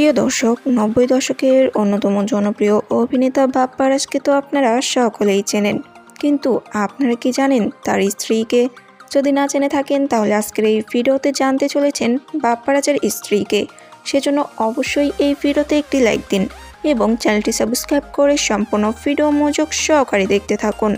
প্রিয় দর্শক, নব্বই দশকের অন্যতম জনপ্রিয় অভিনেতা বাপ্পারাজকে তো আপনারা সকলেই চেনেন। কিন্তু আপনারা কি জানেন তার স্ত্রীকে? যদি না জেনে থাকেন, তাহলে আজকের এই ভিডিওতে জানতে চলেছেন বাপ্পারাজের স্ত্রীকে। সেজন্য অবশ্যই এই ভিডিওতে একটি লাইক দিন এবং চ্যানেলটি সাবস্ক্রাইব করে সম্পূর্ণ ভিডিও মনোযোগ সহকারে দেখতে থাকুন।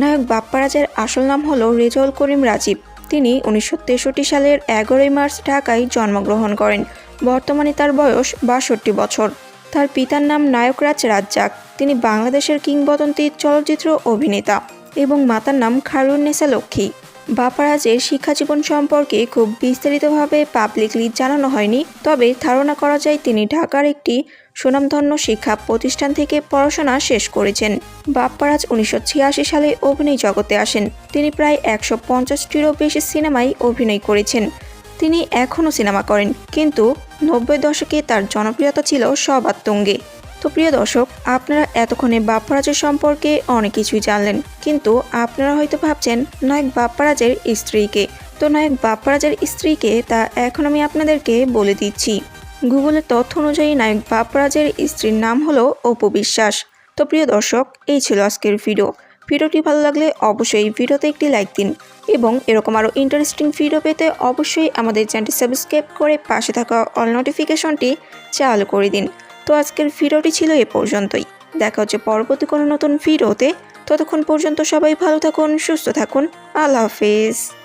নায়ক বাপ্পারাজের আসল নাম হলো রেজাউল করিম রাজীব। তিনি উনিশশো তেষট্টি সালের এগারোই মার্চ ঢাকায় জন্মগ্রহণ করেন। বর্তমানে তার বয়স বাষট্টি বছর। তার পিতার নাম নায়করাজ রাজ্জাক। তিনি বাংলাদেশের কিংবদন্তি চলচ্চিত্র অভিনেতা এবং মাতার নাম খারুন্নেসা লক্ষ্মী। বাপারাজের শিক্ষাজীবন সম্পর্কে খুব বিস্তারিতভাবে পাবলিকলি জানানো হয়নি, তবে ধারণা করা যায় তিনি ঢাকার একটি সুনামধন্য শিক্ষা প্রতিষ্ঠান থেকে পড়াশোনা শেষ করেছেন। বাপ্পারাজ উনিশশো ছিয়াশি সালে অভিনয় জগতে আসেন। তিনি প্রায় একশো পঞ্চাশটিরও বেশি সিনেমায় অভিনয় করেছেন। তিনি এখনও সিনেমা করেন, কিন্তু নব্বই দশকে তার জনপ্রিয়তা ছিল সবার তুঙ্গে। তো প্রিয় দর্শক, আপনারা এতক্ষণে বাপ্পারাজের সম্পর্কে অনেক কিছুই জানলেন, কিন্তু আপনারা হয়তো ভাবছেন, নায়ক বাপ্পারাজের স্ত্রীকে। তো নায়ক বাপ্পারাজের স্ত্রীকে তা এখন আমি আপনাদেরকে বলে দিচ্ছি। গুগলের তথ্য অনুযায়ী নায়ক বাপ্পারাজের স্ত্রীর নাম হলো অপু বিশ্বাস। তো প্রিয় দর্শক, এই ছিল আজকের ভিডিও। ভিডিওটি ভালো লাগলে অবশ্যই ভিডিওতে একটি লাইক দিন এবং এরকম আরও ইন্টারেস্টিং ভিডিও পেতে অবশ্যই আমাদের চ্যানেলটি সাবস্ক্রাইব করে পাশে থাকা অল নোটিফিকেশনটি চালু করে দিন। তো আজকের ভিডিওটি ছিল এ পর্যন্তই। দেখা হচ্ছে পরবর্তী কোনো নতুন ভিডিওতে। ততক্ষণ পর্যন্ত সবাই ভালো থাকুন, সুস্থ থাকুন। আল্লাহ হাফিজ।